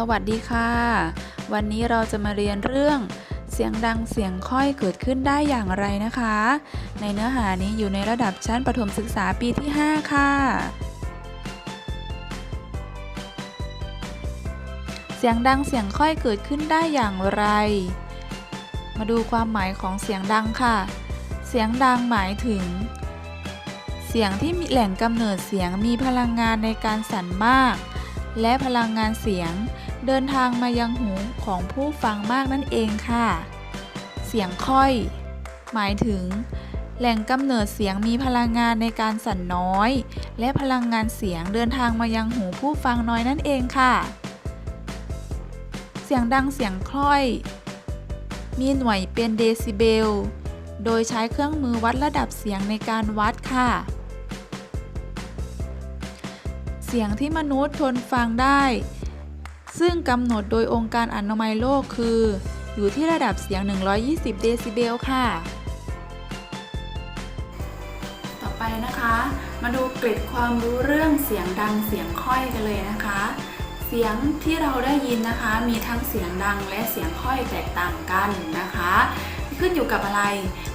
สวัสดีค่ะ วันนี้เราจะมาเรียนเรื่อง เสียงดังเสียงค่อยเกิดขึ้นได้อย่างไรนะคะ ในเนื้อหานี้อยู่ในระดับชั้นประถมศึกษาปีที่ 5 ค่ะ เสียงดังเสียงค่อยเกิดขึ้นได้อย่างไร มาดูความหมายของเสียงดังค่ะ เสียงดังหมายถึง เสียงที่มีแหล่งกำเนิดเสียงมีพลังงานในการสั่นมากและพลังงานเสียง เดินทางมายังหูของผู้ฟังมากนั่นเองค่ะ เสียงค่อย หมายถึง แหล่งกำเนิดเสียงมีพลังงานในการสั่นน้อย และพลังงานเสียงเดินทางมายังหูผู้ฟังน้อยนั่นเองค่ะ เสียงดังเสียงค่อย มีหน่วยเป็นเดซิเบล โดยใช้เครื่องมือวัดระดับเสียงในการวัดค่ะเสียงที่มนุษย์ทนฟังได้ ซึ่งกำหนดโดยองค์การอนามัยโลกคือ อยู่ที่ระดับเสียง 120 เดซิเบลค่ะ ต่อไปนะคะ มาดูเกร็ดความรู้เรื่องเสียงดังเสียงค่อยกันเลยนะคะ เสียงที่เราได้ยินนะคะ มีทั้งเสียงดังและเสียงค่อยแตกต่างกันนะคะ ขึ้นอยู่กับอะไร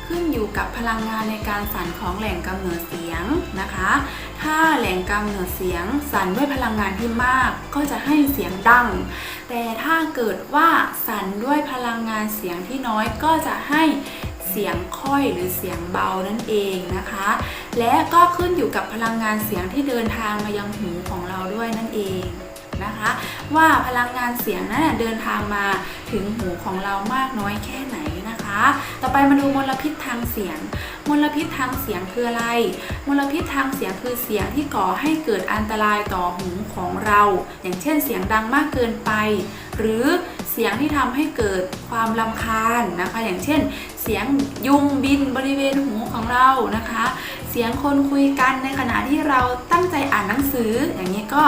ขึ้นอยู่กับพลังงานในการสั่นของแหล่งกำเนิดเสียงนะคะ ถ้าแหล่งกำเนิดเสียงสั่นด้วยพลังงานที่มาก ก็จะให้เสียงดัง แต่ถ้าเกิดว่าสั่นด้วยพลังงานเสียงที่น้อยก็จะให้เสียงค่อยหรือเสียงเบานั่นเองนะคะ และก็ขึ้นอยู่กับพลังงานเสียงที่เดินทางมายังหูของเราด้วยนั่นเองนะคะ ว่าพลังงานเสียงนั้นเดินทางมาถึงหูของเรามากน้อยแค่ไหน ต่อไปมาดูมลพิษทางเสียง มลพิษทางเสียงคืออะไร มลพิษทางเสียงคือเสียงที่ก่อให้เกิดอันตรายต่อหูของเรา อย่างเช่น เสียงดังมากเกินไป หรือเสียงที่ทำให้เกิดความลำคาญนะคะ อย่างเช่น เสียงยุงบินบริเวณหูของเรานะคะ เสียงคนคุยกันในขณะที่เราตั้งใจอ่านหนังสือ อย่างนี้ก็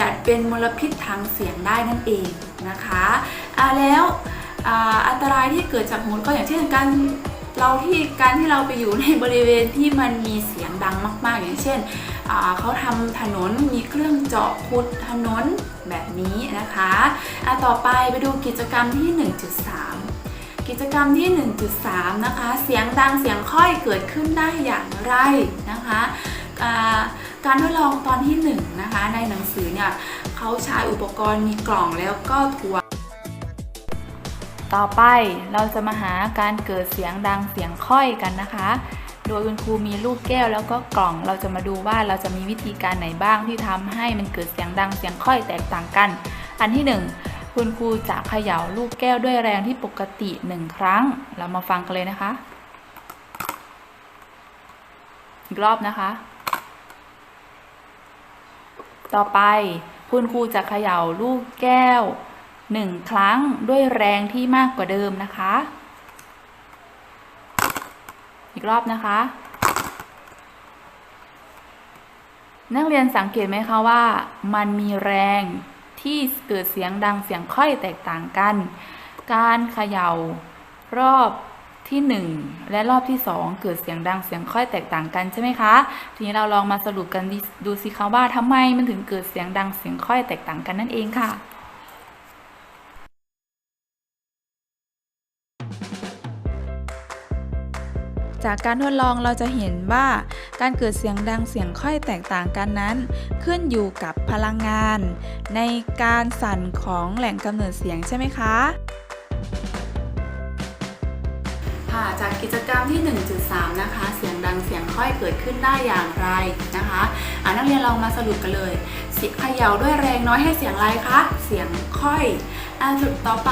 จัดเป็นมลพิษทางเสียงได้นั่นเองนะคะอ่าแล้ว อันตรายที่เกิดจากหูก็อย่างเช่นการเราที่การที่เราไปอยู่ในบริเวณที่มันมีเสียงดังมาก ๆ อย่างเช่นเขาทำถนนมีเครื่องเจาะขุดถนนแบบนี้นะคะอะต่อไปไปดูกิจกรรมที่ 1.3 กิจกรรมที่ 1.3 นะคะ เสียงดังเสียงค่อยเกิดขึ้นได้อย่างไรนะคะการทดลองตอนที่ 1 นะคะ ในหนังสือเนี่ยเขาใช้อุปกรณ์มีกล่องแล้วก็ถ่ว ต่อไปเราจะมาหาการเกิดเสียงดังเสียงค่อยกันนะคะ โดยคุณครูมีลูกแก้วแล้วก็กล่องเราจะมาดูว่าเราจะมีวิธีการไหนบ้างที่ทำให้มันเกิดเสียงดังเสียงค่อยแตกต่างกัน อันที่หนึ่งคุณครูจะเขย่าลูกแก้วด้วยแรงที่ปกติหนึ่งครั้ง เรามาฟังกันเลยนะคะ อีกรอบนะคะ ต่อไปคุณครูจะเขย่าลูกแก้ว หนึ่งครั้งด้วยแรงที่มากกว่าเดิมนะคะ อีกรอบนะคะ นักเรียนสังเกตไหมคะว่า มันมีแรงที่เกิดเสียงดังเสียงค่อยแตกต่างกัน การเขย่ารอบที่ 1 และรอบที่ 2 เกิดเสียงดังเสียงค่อยแตกต่างกันใช่ไหมคะ ทีนี้เราลองมาสรุปกันดิดูสิคะว่าทำไมมันถึงเกิดเสียงดังเสียงค่อยแตกต่างกันนั่นเองค่ะ จากการทดลองเราจะเห็นว่าการเกิดเสียงดังเสียงค่อยแตกต่างกันนั้น ขึ้นอยู่กับพลังงาน ในการสั่นของแหล่งกำเนิดเสียงใช่ไหมคะ จากกิจกรรมที่ 1.3 นะคะ เสียงดังเสียงค่อยเกิดขึ้นได้อย่างไรนะคะอ่านักเรียนเรามาสรุปกันเลยเสียงเขย่าด้วยแรงน้อยให้เสียงอะไรคะ เสียงค่อยอ่าจุดต่อไป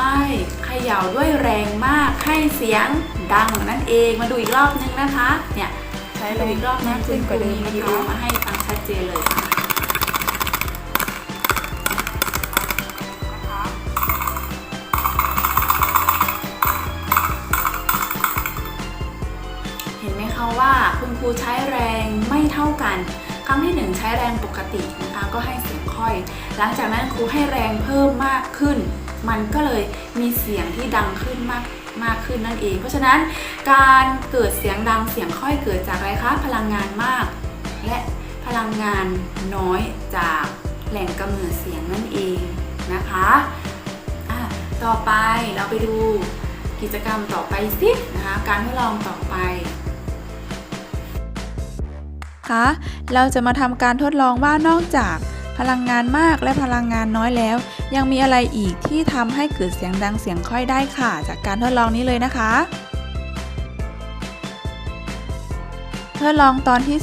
เขย่าด้วยแรงมากให้เสียงดังนั่นเองมาดูอีกรอบนึงนะคะเนี่ยใช้ดูอีกรอบนะคุณครูมีวิดีโอมาให้ฟังชัดเจนเลยค่ะ ใช้แรงไม่เท่ากัน ครั้งที่ 1 ใช้แรงปกตินะคะก็ให้เสียงค่อย หลังจากนั้นครูให้แรงเพิ่มมากขึ้น มันก็เลยมีเสียงที่ดังขึ้นมากมากขึ้นนั่นเอง เพราะฉะนั้นการเกิดเสียงดังเสียงค่อยเกิดจากอะไรคะพลังงานมาก และพลังงานน้อยจากแหล่งกำเนิดเสียงนั่นเองนะคะอะต่อไปเราไปดูกิจกรรมต่อไปสินะคะการทดลองต่อไป คะ เราจะมาทำการทดลองว่านอกจากพลังงานมากและพลังงานน้อยแล้ว ยังมีอะไรอีกที่ทำให้เกิดเสียงดังเสียงค่อยได้ค่ะ จากการทดลองนี้เลยนะคะ ทดลองตอนที่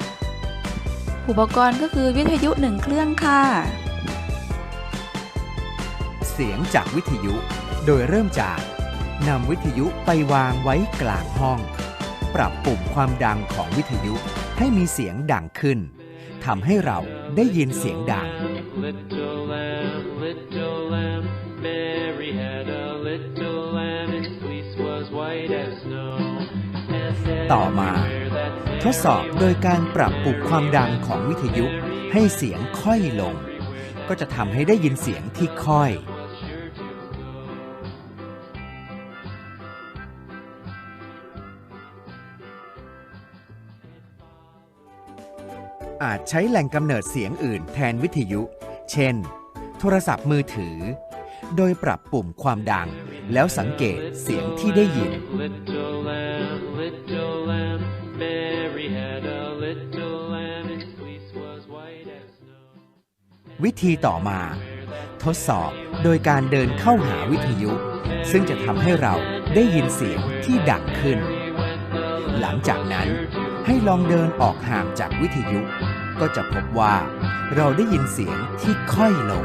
2 อุปกรณ์ก็คือวิทยุหนึ่งเครื่องค่ะ เสียงจากวิทยุ โดยเริ่มจากนำวิทยุไปวางไว้กลางห้อง ปรับปุ่มความดังของวิทยุ ให้มีเสียงดังขึ้นทำให้เราได้ยินเสียงดัง Little lamb, little lamb, Mary had a little lamb, its fleece was white as snow. And said ต่อมา everywhere that ทดสอบโดยการปรับปุ่มความดังของวิทยุให้เสียงค่อยลง ก็จะทำให้ได้ยินเสียงที่ค่อย อาจใช้แหล่งกำเนิดเสียงอื่นแทนวิทยุ เช่น โทรศัพท์มือถือ โดยปรับปุ่มความดัง แล้วสังเกตเสียงที่ได้ยิน วิธีต่อมา ทดสอบโดยการเดินเข้าหาวิทยุ ซึ่งจะทำให้เราได้ยินเสียงที่ดังขึ้น หลังจากนั้น ให้ลองเดินออกห่างจากวิทยุ ก็จะพบว่า เราได้ยินเสียงที่ค่อยลง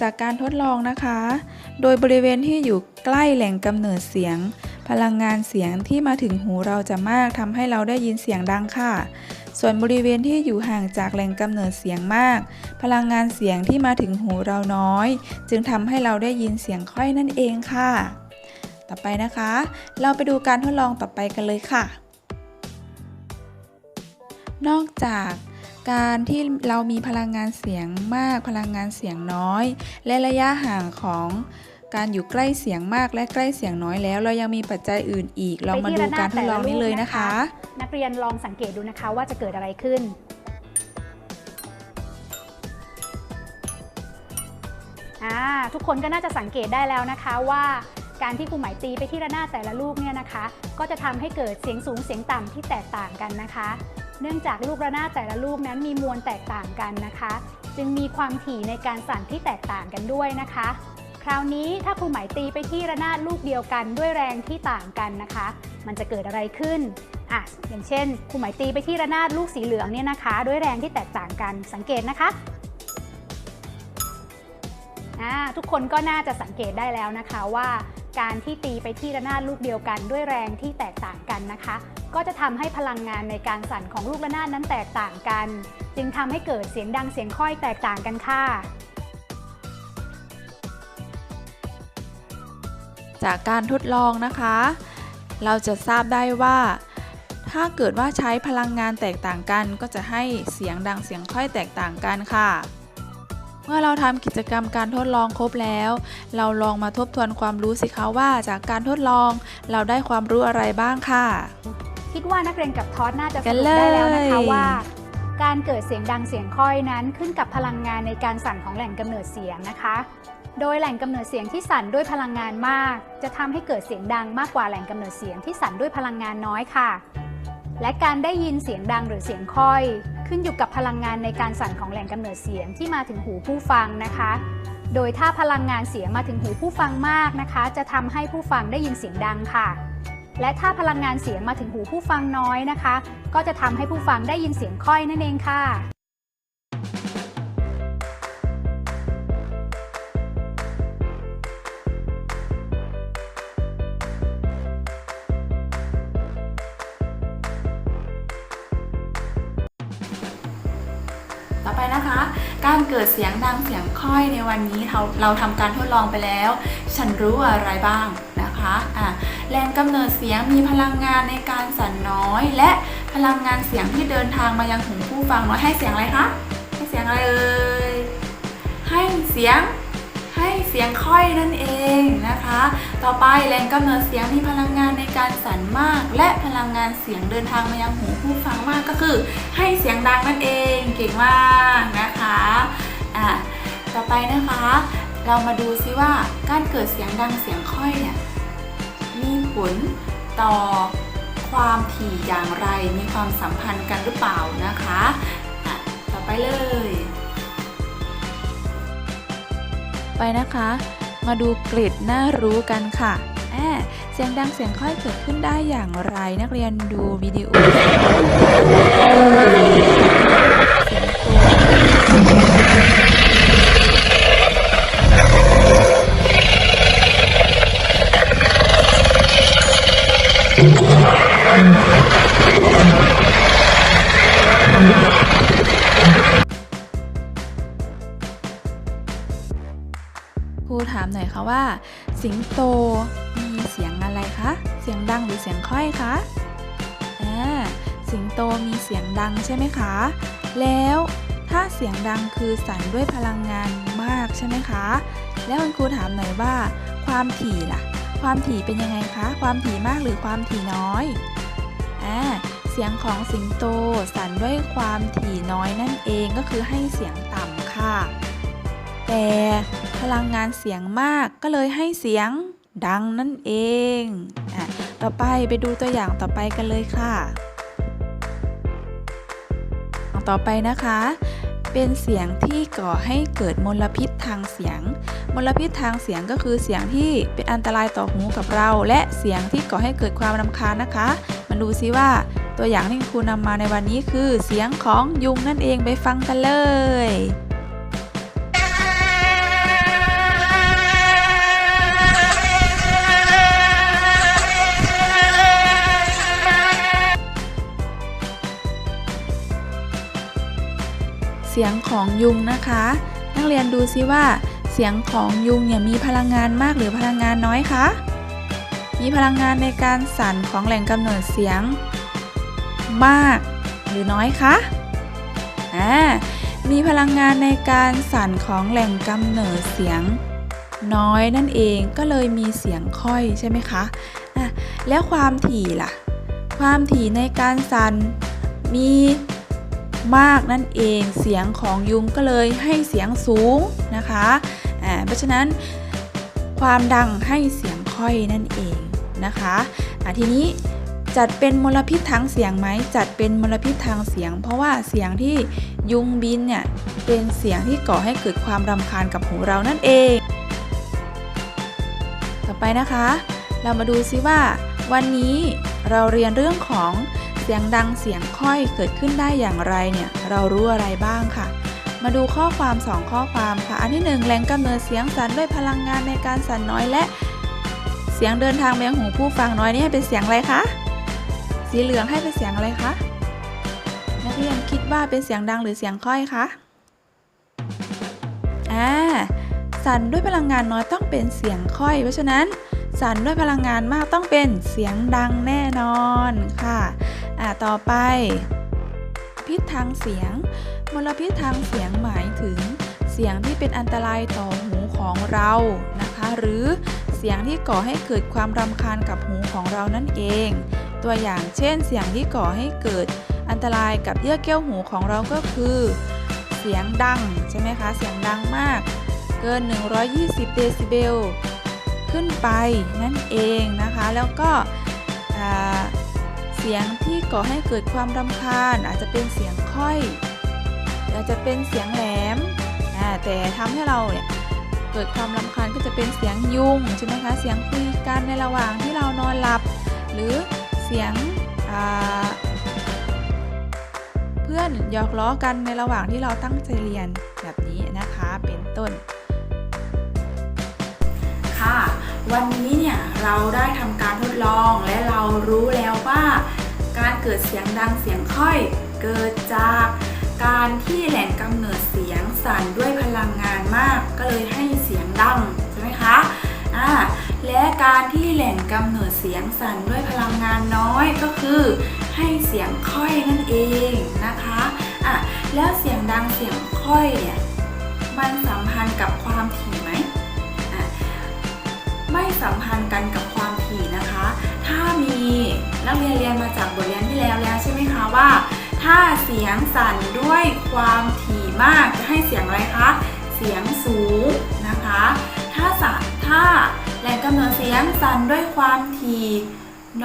จากการทดลองนะคะ โดยบริเวณที่อยู่ใกล้แหล่งกำเนิดเสียง พลังงานเสียงที่มาถึงหูเราจะมากทำให้เราได้ยินเสียงดังค่ะ ส่วนบริเวณที่อยู่ห่างจากแหล่งกำเนิดเสียงมาก พลังงานเสียงที่มาถึงหูเราน้อย จึงทำให้เราได้ยินเสียงค่อยนั่นเองค่ะ ต่อไปนะคะ เราไปดูการทดลองต่อไปกันเลยค่ะ นอกจากการที่เรามีพลังงานเสียงมากพลังงานเสียงน้อย และระยะห่างของ การอยู่ใกล้เสียงมากและใกล้เสียงน้อยแล้ว เรายังมีปัจจัยอื่นอีก เรามาดูการทดลองนี้เลยนะคะ นักเรียนลองสังเกตดูนะคะว่าจะเกิดอะไรขึ้นอ่าทุกคนก็น่าจะสังเกตได้แล้วนะคะว่าการที่ครูหมายตีไปที่ระนาดแต่ละลูกเนี่ยนะคะ ก็จะทำให้เกิดเสียงสูงเสียงต่ำที่แตกต่างกันนะคะ เนื่องจากลูกระนาดแต่ละลูกนั้นมีมวลแตกต่างกันนะคะ จึงมีความถี่ในการสั่นที่แตกต่างกันด้วยนะคะ คราวนี้ถ้าครูหมายตีไปที่ระนาดลูกเดียวกันด้วยแรงที่ต่างกันนะคะ มันจะเกิดอะไรขึ้นอะอย่างเช่นครูหมายตีไปที่ระนาดลูกสีเหลืองเนี่ยนะคะ ด้วยแรงที่แตกต่างกันสังเกตนะคะทุกคนก็น่าจะสังเกตได้แล้วนะคะว่าการที่ตีไปที่ระนาดลูกเดียวกันด้วยแรงที่แตกต่างกันนะคะ ก็จะทำให้พลังงานในการสั่นของลูกระนาดนั้นแตกต่างกัน จึงทำให้เกิดเสียงดังเสียงค่อยแตกต่างกันค่ะ จากการทดลองนะคะ เราจะทราบได้ว่า ถ้าเกิดว่าใช้พลังงานแตกต่างกัน ก็จะให้เสียงดังเสียงค่อยแตกต่างกันค่ะ เมื่อเราทำกิจกรรมการทดลองครบแล้ว เราลองมาทบทวนความรู้สิคะว่าจากการทดลอง เราได้ความรู้อะไรบ้างค่ะ คิดว่านักเรียนกับทอสน่าจะสรุปได้แล้วนะคะว่าการเกิดเสียงดังเสียงค่อยนั้นขึ้นกับพลังงานในการสั่นของแหล่งกำเนิดเสียงนะคะ โดยแหล่งกำเนิดเสียงที่สั่นด้วยพลังงานมาก จะทำให้เกิดเสียงดังมากกว่าแหล่งกำเนิดเสียงที่สั่นด้วยพลังงานน้อยค่ะ และการได้ยินเสียงดังหรือเสียงค่อย ขึ้นอยู่กับพลังงานในการสั่นของแหล่งกำเนิดเสียงที่มาถึงหูผู้ฟังนะคะ โดยถ้าพลังงานเสียงมาถึงหูผู้ฟังมากนะคะ จะทำให้ผู้ฟังได้ยินเสียงดังค่ะ และถ้าพลังงานเสียงมาถึงหูผู้ฟังน้อยนะคะ ก็จะทำให้ผู้ฟังได้ยินเสียงค่อยนั่นเองค่ะ นะคะ การเกิดเสียงดังเสียงค่อยในวันนี้เราเราทำการทดลองไปแล้ว ฉันรู้อะไรบ้างนะคะอะแรงกำเนิดเสียงมีพลังงานในการสั่นน้อย และพลังงานเสียงที่เดินทางมายังหูผู้ฟังน้อยให้เสียงอะไรคะให้เสียงอะไรเอ่ยให้เสียงให้เสียงค่อยนั่นเองนะคะ ต่อไปแหล่งกำเนิดเสียงมีพลังงานในการสั่นมาก และพลังงานเสียงเดินทางมายังหูผู้ฟังมากก็คือ ให้เสียงดังนั่นเองเก่งมากนะคะอะต่อไปนะคะ เรามาดูซิว่าการเกิดเสียงดังเสียงค่อยเนี่ยมีผลต่อความถี่อย่างไรมีความสัมพันธ์กันหรือเปล่านะคะอะต่อไปเลย ไปนะคะ มาดูกริดน่ารู้กันค่ะแอบเสียงดังเสียงค่อยเกิดขึ้นได้อย่างไรนักเรียนดูวิดีโอเสียงตัว ว่า สิงโตมีเสียงอะไรคะ เสียงดังหรือเสียงค่อยคะอ่าสิงโตมีเสียงดังใช่ไหมคะ แล้วถ้าเสียงดังคือสั่นด้วยพลังงานมากใช่ไหมคะ แล้วคุณครูถามหน่อยว่า ความถี่ล่ะ ความถี่เป็นยังไงคะ ความถี่มากหรือความถี่น้อยอ่าเสียงของสิงโตสั่นด้วยความถี่น้อยนั่นเองก็คือให้เสียงต่ำค่ะ แต่พลังงานเสียงมากก็เลยให้เสียงดังนั่นเองอะต่อไปไปดูตัวอย่างต่อไปกันเลยค่ะต่อไปนะคะ เป็นเสียงที่ก่อให้เกิดมลพิษทางเสียง มลพิษทางเสียงก็คือเสียงที่เป็นอันตรายต่อหูกับเรา และเสียงที่ก่อให้เกิดความรำคาญนะคะ มาดูซิว่าตัวอย่างที่ครูนำมาในวันนี้คือเสียงของยุงนั่นเองไปฟังกันเลย เสียงของยุงนะคะ นักเรียนดูซิว่า เสียงของยุงเนี่ยมีพลังงานมากหรือพลังงานน้อยคะมีพลังงานในการสั่นของแหล่งกำเนิดเสียง มากหรือน้อยคะอ่ามีพลังงานในการสั่นของแหล่งกำเนิดเสียง น้อยนั่นเองก็เลยมีเสียงค่อยใช่ไหมคะอะแล้วความถี่ล่ะ ความถี่ในการสั่นมี มากนั่นเองเสียงของยุงก็เลยให้เสียงสูงนะคะอ่าเพราะฉะนั้นความดังให้เสียงค่อยนั่นเองนะคะอะทีนี้จัดเป็นมลพิษทางเสียงไหมจัดเป็นมลพิษทางเสียง เพราะว่าเสียงที่ยุงบินเนี่ยเป็นเสียงที่ก่อให้เกิดความรำคาญกับหูเรานั่นเอง ต่อไปนะคะ เรามาดูซิว่า วันนี้เราเรียนเรื่องของ เสียงดังเสียงค่อยเกิดขึ้นได้อย่างไรเนี่ยเรารู้อะไรบ้างค่ะ มาดูข้อความ 2 ข้อความค่ะ อันที่ 1 แหล่งกำเนิดเสียงสั่นด้วยพลังงานในการสั่นน้อยและ เสียงเดินทางไปยังหูผู้ฟังน้อยนี่ให้เป็นเสียงอะไรคะสีเหลืองให้เป็นเสียงอะไรคะนักเรียนคิดว่าเป็นเสียงดังหรือเสียงค่อยคะอ่าสั่นด้วยพลังงานน้อยต้องเป็นเสียงค่อย เพราะฉะนั้นสั่นด้วยพลังงานมากต้องเป็นเสียงดังแน่นอนค่ะ อ่าต่อไปพิษทางเสียง มลพิษทางเสียงหมายถึง เสียงที่เป็นอันตรายต่อหูของเรานะคะ หรือเสียงที่ก่อให้เกิดความรำคาญกับหูของเรานั่นเอง ตัวอย่างเช่น เสียงที่ก่อให้เกิดอันตรายกับเยื่อแก้วหูของเราก็คือ เสียงดังใช่ไหมคะ เสียงดังมาก เกิน 120 เดซิเบลขึ้นไปนั่นเองนะคะ แล้วก็อ่า เสียงที่ก่อให้เกิดความรำคาญอาจจะเป็นเสียงค่อย อาจจะเป็นเสียงแหลม แต่ทำให้เราเนี่ยเกิดความรำคาญก็จะเป็นเสียงยุงใช่ไหมคะ เสียงคุยกันในระหว่างที่เรานอนหลับ หรือเสียงเพื่อนหยอกล้อกันในระหว่างที่เราตั้งใจเรียนแบบนี้นะคะเป็นต้น ค่ะ วันนี้เนี่ยเราได้ทำการทดลองและเรารู้แล้วว่า การเกิดเสียงดังเสียงค่อย เกิดจากการที่แหล่งกำเนิดเสียงสั่นด้วยพลังงานมาก ก็เลยให้เสียงดังใช่ไหมคะอ่าและการที่แหล่งกำเนิดเสียงสั่นด้วยพลังงานน้อยก็คือ ให้เสียงค่อยนั่นเองนะคะอะแล้วเสียงดังเสียงค่อยเนี่ยมันสัมพันธ์กับความถี่ ไม่สัมพันธ์กันกับความถี่นะคะ ถ้ามีนักเรียนเรียนมาจากบทเรียนที่แล้วแล้วใช่ไหมคะว่า ถ้าเสียงสั่นด้วยความถี่มากจะให้เสียงอะไรคะ เสียงสูงนะคะ ถ้าสะถ้าแหล่งกำเนิดเสียงสั่นด้วยความถี่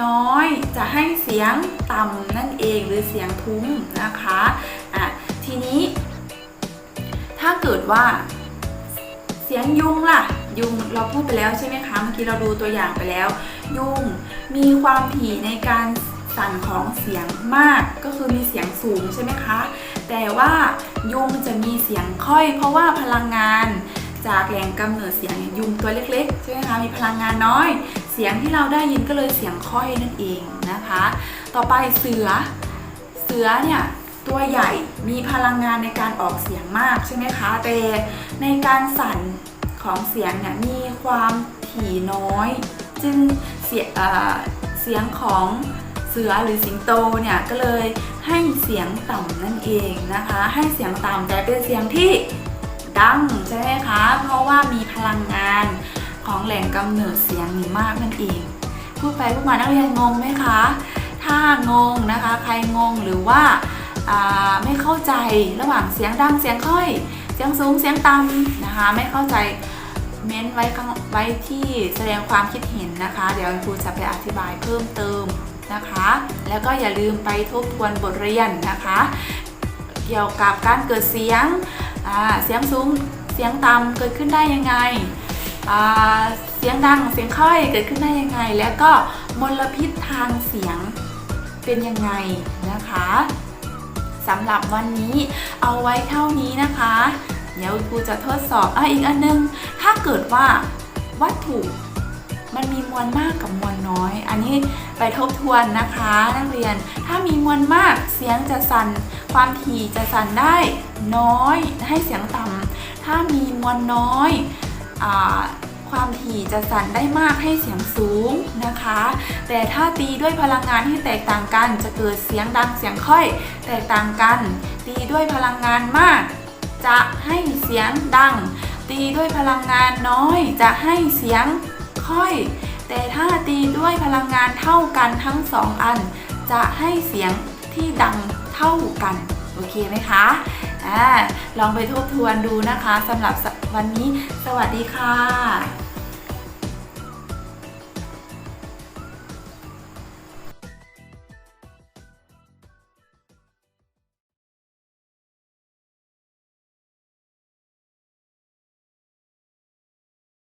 น้อยจะให้เสียงต่ำนั่นเองหรือเสียงทุ้มนะคะอะทีนี้ ถ้าเกิดว่า เสียงยุงล่ะ ยุงเราพูดไปแล้วใช่ไหมคะ เมื่อกี้เราดูตัวอย่างไปแล้ว ยุงมีความถี่ในการสั่นของเสียงมากก็คือมีเสียงสูงใช่ไหมคะ แต่ว่ายุงจะมีเสียงค่อย เพราะว่าพลังงานจากแหล่งกำเนิดเสียงยุงตัวเล็กๆใช่ไหมคะมีพลังงานน้อย เสียงที่เราได้ยินก็เลยเสียงค่อยนั่นเองนะคะ ต่อไปเสือเสือเนี่ยตัวใหญ่มีพลังงานในการออกเสียงมากใช่ไหมคะแต่ในการสั่น ของเสียงเนี่ยมีความถี่น้อย จึงเสียเสียงของเสือหรือสิงโตเนี่ยก็เลยให้เสียงต่ำนั่นเองนะคะ ให้เสียงต่ำแต่เป็นเสียงที่ดังใช่ไหมคะ เพราะว่ามีพลังงานของแหล่งกำเนิดเสียงมีมากนั่นเองพูดไปพูดมานักเรียนงงไหมคะ ถ้างงนะคะ ใครงงหรือว่าาไม่เข้าใจระหว่างเสียงดังเสียงค่อย สียงสูงเสียงต่ำนะคะ ไม่เข้าใจเม้นไว้ไว้ที่แสดงความคิดเห็นนะคะ เดี๋ยวครูจะไปอธิบายเพิ่มเติมนะคะ แล้วก็อย่าลืมไปทบทวนบทเรียนนะคะ เกี่ยวกับการเกิดเสียงเสียงสูงเสียงต่ำเกิดขึ้นได้ยังไงเสียงดังเสียงค่อยเกิดขึ้นได้ยังไง แล้วก็มลพิษทางเสียงเป็นยังไงนะคะ สำหรับวันนี้เอาไว้เท่านี้นะคะ เดี๋ยวครูจะทดสอบอะอีกอันนึง ถ้าเกิดว่าวัตถุมันมีมวลมากกับมวลน้อย อันนี้ไปทบทวนนะคะนักเรียน ถ้ามีมวลมากเสียงจะสั่น ความถี่จะสั่นได้น้อยให้เสียงต่ำถ้ามีมวลน้อยอา ความถี่จะสั่นได้มากให้เสียงสูงนะคะ แต่ถ้าตีด้วยพลังงานที่แตกต่างกัน จะเกิดเสียงดังเสียงค่อย แตกต่างกัน ตีด้วยพลังงานมาก จะให้เสียงดัง ตีด้วยพลังงานน้อย จะให้เสียงค่อย แต่ถ้าตีด้วยพลังงานเท่ากันทั้งสองอัน จะให้เสียงที่ดังเท่ากัน โอเคไหมคะ ลองไปทบทวนดูนะคะสำหรับวันนี้สวัสดีค่ะ